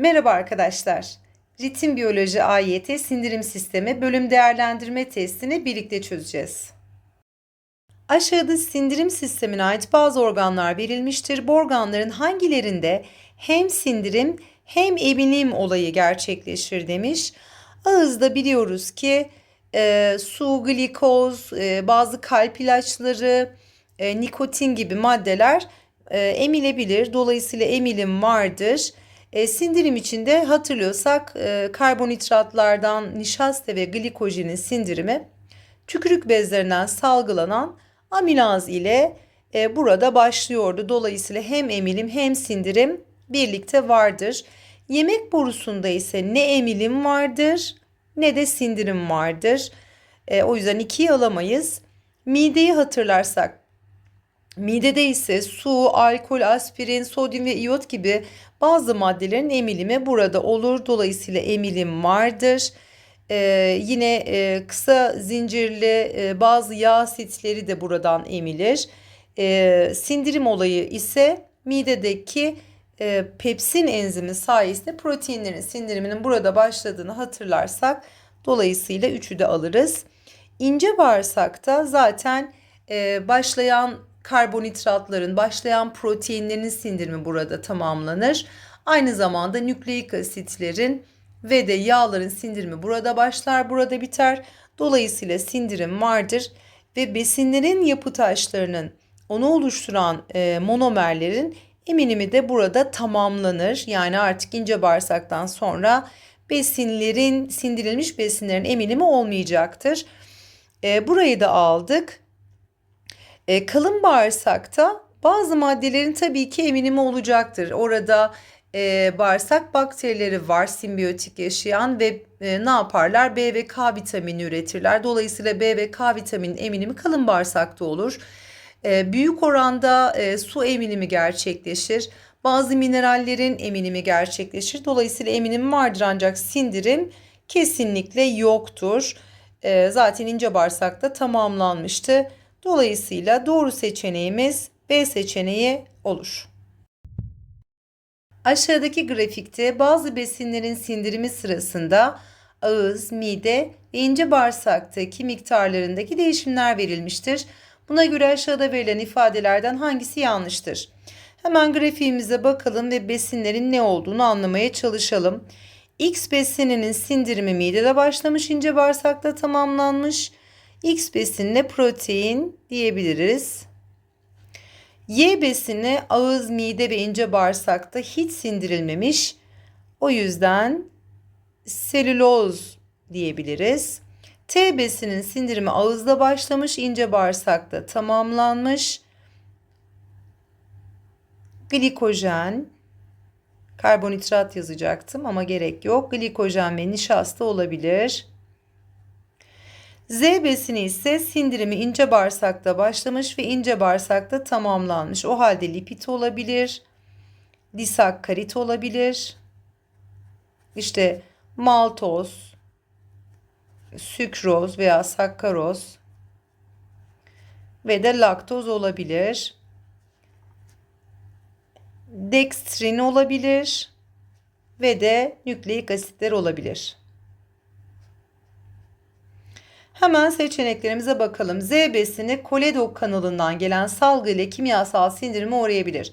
Merhaba arkadaşlar. Ritim Biyoloji AYT Sindirim Sistemi bölüm değerlendirme testini birlikte çözeceğiz. Aşağıda sindirim sistemine ait bazı organlar verilmiştir. Bu organların hangilerinde hem sindirim hem emilim olayı gerçekleşir demiş. Ağızda biliyoruz ki e, su, glikoz, e, bazı kalp ilaçları, e, nikotin gibi maddeler e, emilebilir. Dolayısıyla emilim vardır. E, sindirim içinde hatırlıyorsak e, karbonhidratlardan nişasta ve glikojenin sindirimi tükürük bezlerinden salgılanan amilaz ile e, burada başlıyordu. Dolayısıyla hem emilim hem sindirim birlikte vardır. Yemek borusunda ise ne emilim vardır ne de sindirim vardır. E, o yüzden ikiyi alamayız. Mideyi hatırlarsak Midede ise su, alkol, aspirin, sodyum ve iyot gibi bazı maddelerin emilimi burada olur. Dolayısıyla emilim vardır. Ee, yine e, kısa zincirli e, bazı yağ asitleri de buradan emilir. Ee, sindirim olayı ise midedeki e, pepsin enzimi sayesinde proteinlerin sindiriminin burada başladığını hatırlarsak dolayısıyla üçü de alırız. İnce bağırsakta zaten e, başlayan karbonhidratların, başlayan proteinlerin sindirimi burada tamamlanır. Aynı zamanda nükleik asitlerin ve de yağların sindirimi burada başlar, burada biter. Dolayısıyla sindirim vardır ve besinlerin yapı taşlarının onu oluşturan e, monomerlerin eminimi de burada tamamlanır. Yani artık ince bağırsaktan sonra besinlerin sindirilmiş besinlerin eminimi olmayacaktır. E, burayı da aldık. E, kalın bağırsakta bazı maddelerin tabii ki eminimi olacaktır. Orada e, bağırsak bakterileri var simbiyotik yaşayan ve e, ne yaparlar? B ve K vitamini üretirler. Dolayısıyla B ve K vitaminin eminimi kalın bağırsakta olur. E, büyük oranda e, su eminimi gerçekleşir. Bazı minerallerin eminimi gerçekleşir. Dolayısıyla eminim vardır ancak sindirim kesinlikle yoktur. E, zaten ince bağırsakta tamamlanmıştı. Dolayısıyla doğru seçeneğimiz B seçeneği olur. Aşağıdaki grafikte bazı besinlerin sindirimi sırasında ağız, mide ve ince bağırsaktaki miktarlarındaki değişimler verilmiştir. Buna göre aşağıda verilen ifadelerden hangisi yanlıştır? Hemen grafiğimize bakalım ve besinlerin ne olduğunu anlamaya çalışalım. X besininin sindirimi midede başlamış, ince bağırsakta tamamlanmış. X besinine protein diyebiliriz. Y besini ağız, mide ve ince bağırsakta hiç sindirilmemiş. O yüzden selüloz diyebiliriz. T besinin sindirimi ağızda başlamış, ince bağırsakta tamamlanmış. Glikojen, karbonhidrat yazacaktım ama gerek yok. Glikojen ve nişasta olabilir. Z besini ise sindirimi ince bağırsakta başlamış ve ince bağırsakta tamamlanmış. O halde lipid olabilir, disakkarit olabilir. İşte maltoz, sükroz veya sakkaroz ve de laktoz olabilir. Dekstrin olabilir ve de nükleik asitler olabilir. Hemen seçeneklerimize bakalım. Z besini koledok kanalından gelen salgı ile kimyasal sindirime uğrayabilir.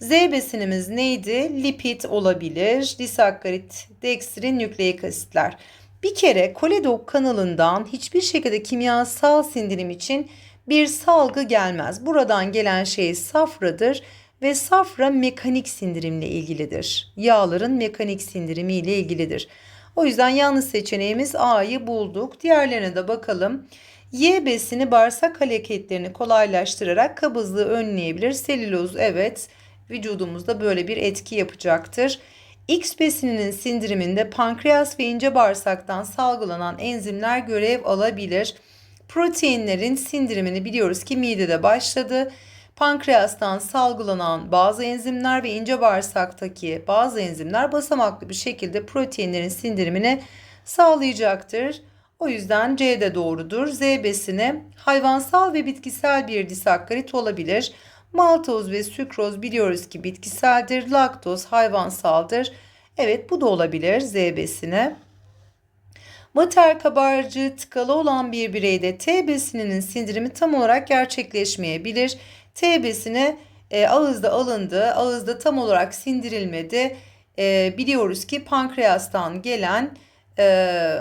Z besinimiz neydi? Lipid olabilir, disakkarit, dekstrin, nükleik asitler. Bir kere koledok kanalından hiçbir şekilde kimyasal sindirim için bir salgı gelmez. Buradan gelen şey safradır ve safra mekanik sindirimle ilgilidir. Yağların mekanik sindirimi ile ilgilidir. O yüzden yanlış seçeneğimiz A'yı bulduk. Diğerlerine de bakalım. Y besini bağırsak hareketlerini kolaylaştırarak kabızlığı önleyebilir. Selüloz evet vücudumuzda böyle bir etki yapacaktır. X besininin sindiriminde pankreas ve ince bağırsaktan salgılanan enzimler görev alabilir. Proteinlerin sindirimini biliyoruz ki midede başladı pankreastan salgılanan bazı enzimler ve ince bağırsaktaki bazı enzimler basamaklı bir şekilde proteinlerin sindirimini sağlayacaktır. O yüzden C de doğrudur. Z besini hayvansal ve bitkisel bir disakkarit olabilir. Maltoz ve sükroz biliyoruz ki bitkiseldir. Laktoz hayvansaldır. Evet bu da olabilir Z besini. Vater kabarcığı tıkalı olan bir bireyde T besininin sindirimi tam olarak gerçekleşmeyebilir. T besini e, ağızda alındı, ağızda tam olarak sindirilmedi. E, biliyoruz ki pankreastan gelen e,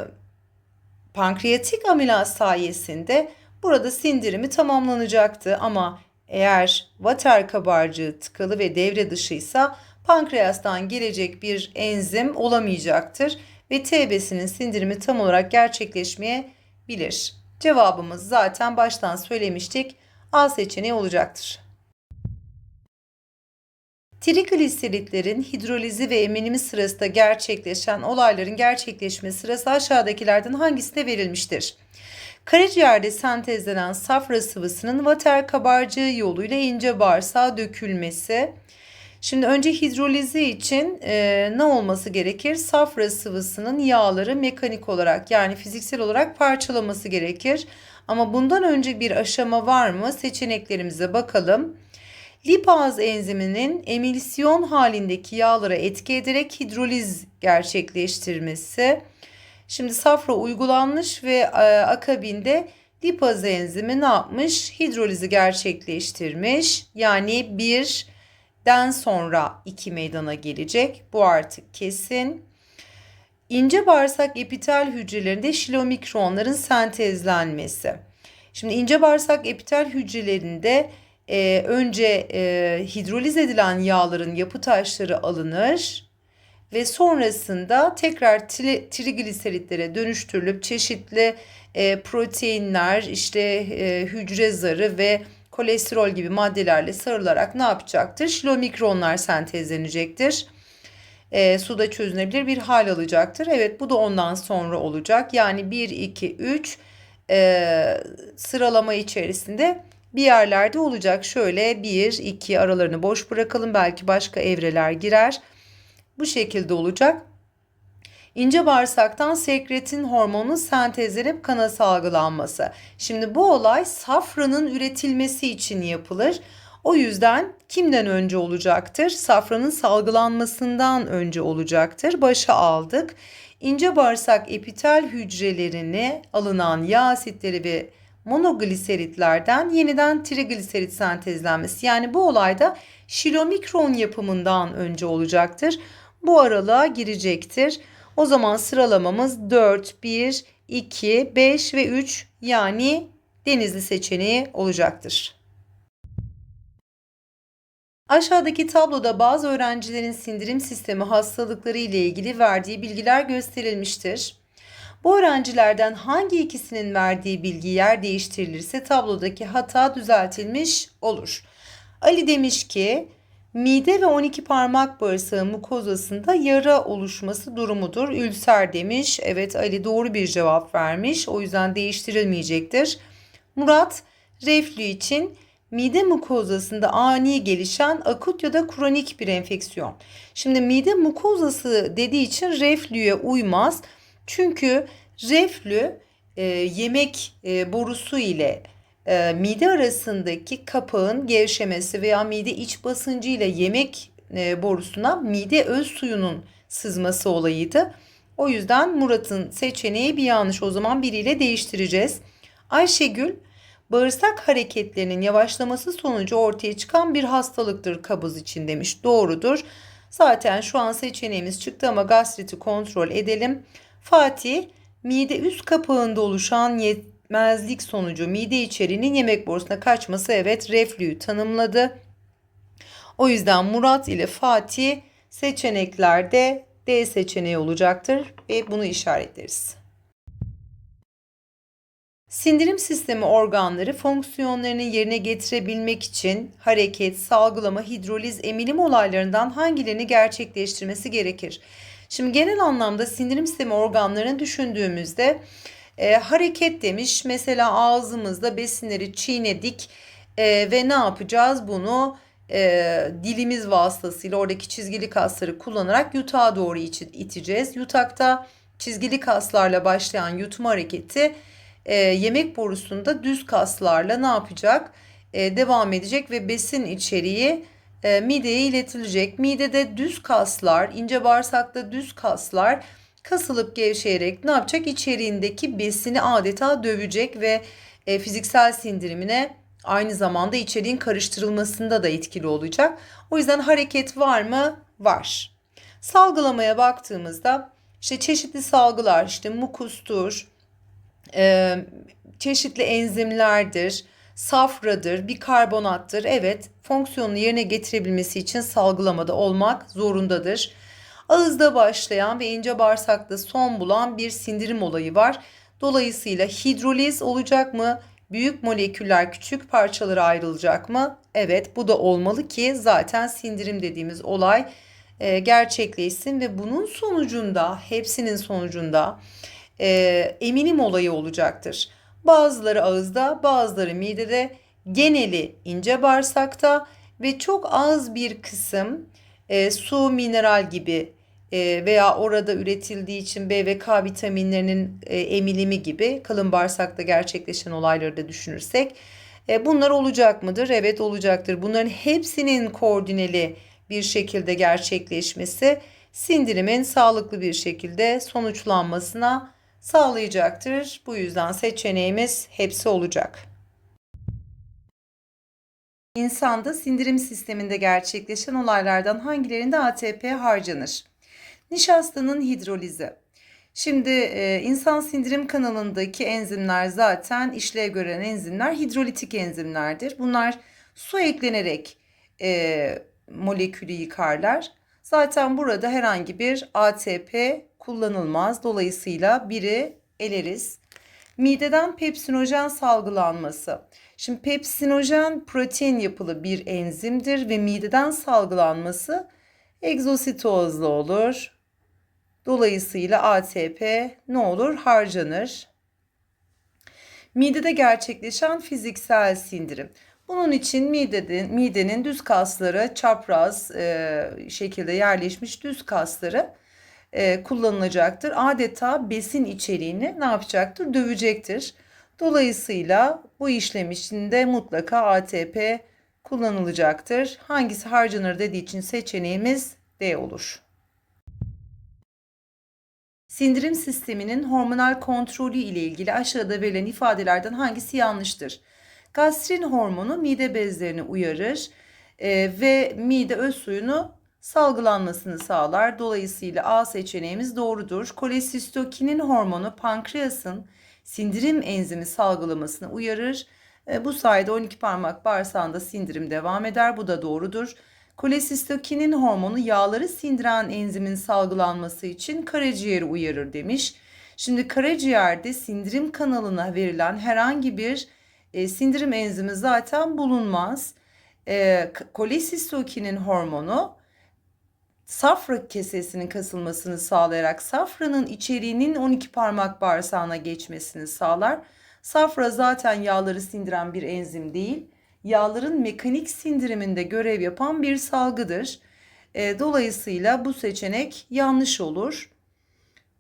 pankreatik amilaz sayesinde burada sindirimi tamamlanacaktı ama eğer vater kabarcığı tıkalı ve devre dışıysa pankreastan gelecek bir enzim olamayacaktır ve T besinin sindirimi tam olarak gerçekleşmeyebilir. Cevabımız zaten baştan söylemiştik. A seçeneği olacaktır. Trigliseritlerin hidrolizi ve eminimi sırasında gerçekleşen olayların gerçekleşme sırası aşağıdakilerden hangisinde verilmiştir? Karaciğerde sentezlenen safra sıvısının vater kabarcığı yoluyla ince bağırsağa dökülmesi. Şimdi önce hidrolizi için e, ne olması gerekir? Safra sıvısının yağları mekanik olarak yani fiziksel olarak parçalaması gerekir. Ama bundan önce bir aşama var mı? Seçeneklerimize bakalım. Lipaz enziminin emilsiyon halindeki yağlara etki ederek hidroliz gerçekleştirmesi. Şimdi safra uygulanmış ve e, akabinde lipaz enzimi ne yapmış? Hidrolizi gerçekleştirmiş. Yani birden sonra iki meydana gelecek. Bu artık kesin. İnce bağırsak epitel hücrelerinde şilomikronların sentezlenmesi. Şimdi ince bağırsak epitel hücrelerinde e, önce e, hidroliz edilen yağların yapı taşları alınır ve sonrasında tekrar tri, trigliseritlere dönüştürülüp çeşitli e, proteinler, işte e, hücre zarı ve kolesterol gibi maddelerle sarılarak ne yapacaktır? Şilomikronlar sentezlenecektir. E, suda çözünebilir bir hal alacaktır. Evet bu da ondan sonra olacak. Yani 1, 2, 3 e, sıralama içerisinde bir yerlerde olacak. Şöyle 1, 2 aralarını boş bırakalım. Belki başka evreler girer. Bu şekilde olacak. İnce bağırsaktan sekretin hormonun sentezlenip kana salgılanması. Şimdi bu olay safranın üretilmesi için yapılır. O yüzden kimden önce olacaktır? Safranın salgılanmasından önce olacaktır. Başa aldık. İnce bağırsak epitel hücrelerini alınan yağ asitleri ve monogliseritlerden yeniden trigliserit sentezlenmesi. Yani bu olayda şilomikron yapımından önce olacaktır. Bu aralığa girecektir. O zaman sıralamamız 4, 1, 2, 5 ve 3 yani denizli seçeneği olacaktır. Aşağıdaki tabloda bazı öğrencilerin sindirim sistemi hastalıkları ile ilgili verdiği bilgiler gösterilmiştir. Bu öğrencilerden hangi ikisinin verdiği bilgi yer değiştirilirse tablodaki hata düzeltilmiş olur. Ali demiş ki mide ve 12 parmak bağırsağı mukozasında yara oluşması durumudur. Ülser demiş. Evet Ali doğru bir cevap vermiş. O yüzden değiştirilmeyecektir. Murat reflü için mide mukozasında ani gelişen akut ya da kronik bir enfeksiyon. Şimdi mide mukozası dediği için reflüye uymaz. Çünkü reflü e, yemek e, borusu ile e, mide arasındaki kapağın gevşemesi veya mide iç basıncı ile yemek e, borusuna mide öz suyunun sızması olayıydı. O yüzden Murat'ın seçeneği bir yanlış. O zaman biriyle değiştireceğiz. Ayşegül bağırsak hareketlerinin yavaşlaması sonucu ortaya çıkan bir hastalıktır kabız için demiş. Doğrudur. Zaten şu an seçeneğimiz çıktı ama gastriti kontrol edelim. Fatih mide üst kapağında oluşan yetmezlik sonucu mide içeriğinin yemek borusuna kaçması evet reflüyü tanımladı. O yüzden Murat ile Fatih seçeneklerde D seçeneği olacaktır ve bunu işaretleriz. Sindirim sistemi organları fonksiyonlarını yerine getirebilmek için hareket, salgılama, hidroliz, emilim olaylarından hangilerini gerçekleştirmesi gerekir? Şimdi genel anlamda sindirim sistemi organlarını düşündüğümüzde e, hareket demiş. Mesela ağzımızda besinleri çiğnedik e, ve ne yapacağız? Bunu e, dilimiz vasıtasıyla oradaki çizgili kasları kullanarak yutağa doğru iteceğiz. Yutakta çizgili kaslarla başlayan yutma hareketi e, yemek borusunda düz kaslarla ne yapacak? E, devam edecek ve besin içeriği e, mideye iletilecek. Midede düz kaslar, ince bağırsakta düz kaslar kasılıp gevşeyerek ne yapacak? İçeriğindeki besini adeta dövecek ve e, fiziksel sindirimine aynı zamanda içeriğin karıştırılmasında da etkili olacak. O yüzden hareket var mı? Var. Salgılamaya baktığımızda işte çeşitli salgılar işte mukustur, e, çeşitli enzimlerdir, safradır, bikarbonattır. Evet, fonksiyonunu yerine getirebilmesi için salgılamada olmak zorundadır. Ağızda başlayan ve ince bağırsakta son bulan bir sindirim olayı var. Dolayısıyla hidroliz olacak mı? Büyük moleküller küçük parçalara ayrılacak mı? Evet, bu da olmalı ki zaten sindirim dediğimiz olay e, gerçekleşsin ve bunun sonucunda, hepsinin sonucunda e, eminim olayı olacaktır. Bazıları ağızda, bazıları midede, geneli ince bağırsakta ve çok az bir kısım e, su, mineral gibi e, veya orada üretildiği için B ve K vitaminlerinin e, emilimi gibi kalın bağırsakta gerçekleşen olayları da düşünürsek e, bunlar olacak mıdır? Evet olacaktır. Bunların hepsinin koordineli bir şekilde gerçekleşmesi sindirimin sağlıklı bir şekilde sonuçlanmasına sağlayacaktır. Bu yüzden seçeneğimiz hepsi olacak. İnsanda sindirim sisteminde gerçekleşen olaylardan hangilerinde ATP harcanır? Nişastanın hidrolizi. Şimdi e, insan sindirim kanalındaki enzimler zaten işlev gören enzimler hidrolitik enzimlerdir. Bunlar su eklenerek e, molekülü yıkarlar. Zaten burada herhangi bir ATP kullanılmaz. Dolayısıyla biri eleriz. Mideden pepsinojen salgılanması. Şimdi pepsinojen protein yapılı bir enzimdir ve mideden salgılanması egzositozla olur. Dolayısıyla ATP ne olur? Harcanır. Midede gerçekleşen fiziksel sindirim. Bunun için midenin, midenin düz kasları çapraz e, şekilde yerleşmiş düz kasları e, kullanılacaktır. Adeta besin içeriğini ne yapacaktır? Dövecektir. Dolayısıyla bu işlem içinde mutlaka ATP kullanılacaktır. Hangisi harcanır dediği için seçeneğimiz D olur. Sindirim sisteminin hormonal kontrolü ile ilgili aşağıda verilen ifadelerden hangisi yanlıştır? Gastrin hormonu mide bezlerini uyarır e, ve mide öz suyunu salgılanmasını sağlar. Dolayısıyla A seçeneğimiz doğrudur. Kolesistokinin hormonu pankreasın sindirim enzimi salgılamasını uyarır. E, bu sayede 12 parmak bağırsağında sindirim devam eder. Bu da doğrudur. Kolesistokinin hormonu yağları sindiren enzimin salgılanması için karaciğeri uyarır demiş. Şimdi karaciğerde sindirim kanalına verilen herhangi bir e, sindirim enzimi zaten bulunmaz. E, kolesistokinin hormonu safra kesesinin kasılmasını sağlayarak safranın içeriğinin 12 parmak bağırsağına geçmesini sağlar. Safra zaten yağları sindiren bir enzim değil, yağların mekanik sindiriminde görev yapan bir salgıdır. E, dolayısıyla bu seçenek yanlış olur.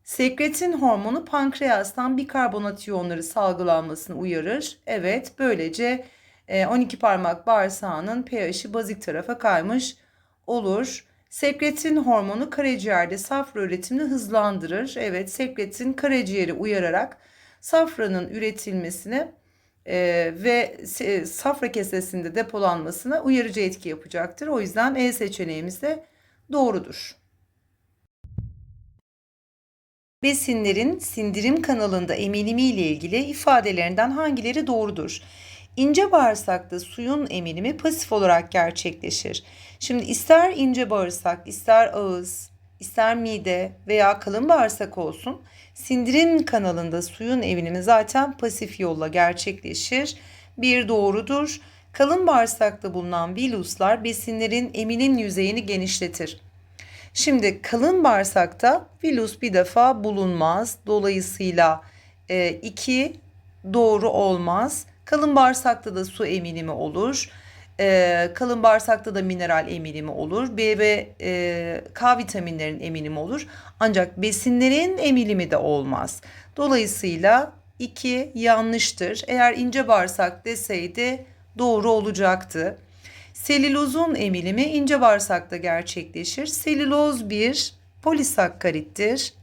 Sekretin hormonu pankreastan bikarbonat iyonları salgılanmasını uyarır. Evet, böylece 12 parmak bağırsağının pH'i bazik tarafa kaymış olur. Sekretin hormonu karaciğerde safra üretimini hızlandırır. Evet, sekretin karaciğeri uyararak safranın üretilmesine e, ve e, safra kesesinde depolanmasına uyarıcı etki yapacaktır. O yüzden E seçeneğimiz de doğrudur. Besinlerin sindirim kanalında emilimi ile ilgili ifadelerinden hangileri doğrudur? İnce bağırsakta suyun emilimi pasif olarak gerçekleşir. Şimdi ister ince bağırsak, ister ağız, ister mide veya kalın bağırsak olsun sindirim kanalında suyun emilimi zaten pasif yolla gerçekleşir. Bir doğrudur. Kalın bağırsakta bulunan viluslar besinlerin emilim yüzeyini genişletir. Şimdi kalın bağırsakta vilus bir defa bulunmaz. Dolayısıyla 2 e, doğru olmaz. Kalın bağırsakta da su eminimi olur. E, kalın bağırsakta da mineral eminimi olur. B ve e, K vitaminlerin eminimi olur. Ancak besinlerin emilimi de olmaz. Dolayısıyla 2 yanlıştır. Eğer ince bağırsak deseydi doğru olacaktı. Selülozun emilimi ince bağırsakta gerçekleşir. Selüloz bir polisakkarittir.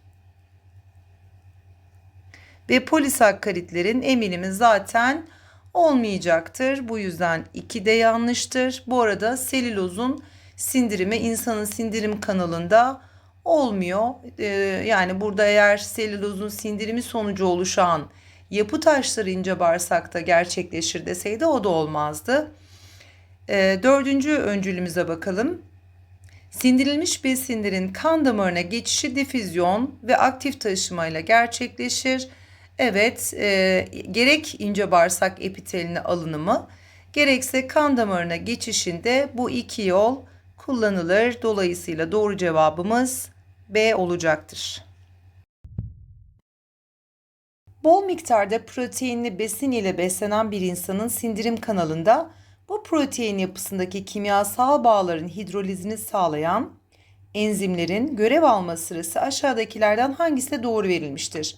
Ve polisakkaritlerin emilimi zaten olmayacaktır. Bu yüzden 2 de yanlıştır. Bu arada selülozun sindirimi insanın sindirim kanalında olmuyor. Ee, yani burada eğer selülozun sindirimi sonucu oluşan yapı taşları ince bağırsakta gerçekleşir deseydi o da olmazdı. Ee, dördüncü öncülümüze bakalım. Sindirilmiş besinlerin kan damarına geçişi difüzyon ve aktif taşımayla gerçekleşir. Evet, e, gerek ince bağırsak epiteline alınımı, gerekse kan damarına geçişinde bu iki yol kullanılır. Dolayısıyla doğru cevabımız B olacaktır. Bol miktarda proteinli besin ile beslenen bir insanın sindirim kanalında bu protein yapısındaki kimyasal bağların hidrolizini sağlayan enzimlerin görev alma sırası aşağıdakilerden hangisine doğru verilmiştir?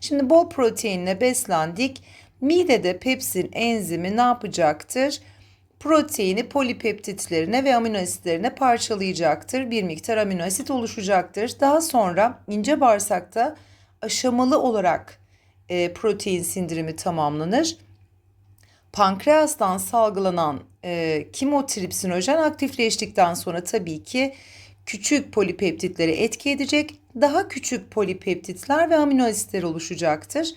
Şimdi bol proteinle beslendik. Midede pepsin enzimi ne yapacaktır? Proteini polipeptitlerine ve amino asitlerine parçalayacaktır. Bir miktar amino asit oluşacaktır. Daha sonra ince bağırsakta aşamalı olarak e, protein sindirimi tamamlanır. Pankreastan salgılanan e, kimotripsinojen aktifleştikten sonra tabii ki küçük polipeptitleri etki edecek. Daha küçük polipeptitler ve amino asitler oluşacaktır.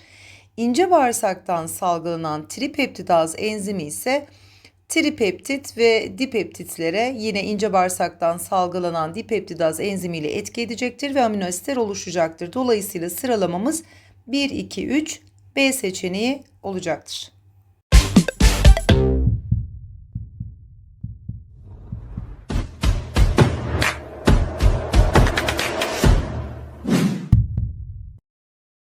İnce bağırsaktan salgılanan tripeptidaz enzimi ise tripeptit ve dipeptitlere yine ince bağırsaktan salgılanan dipeptidaz enzimiyle etki edecektir ve amino asitler oluşacaktır. Dolayısıyla sıralamamız 1, 2, 3 B seçeneği olacaktır.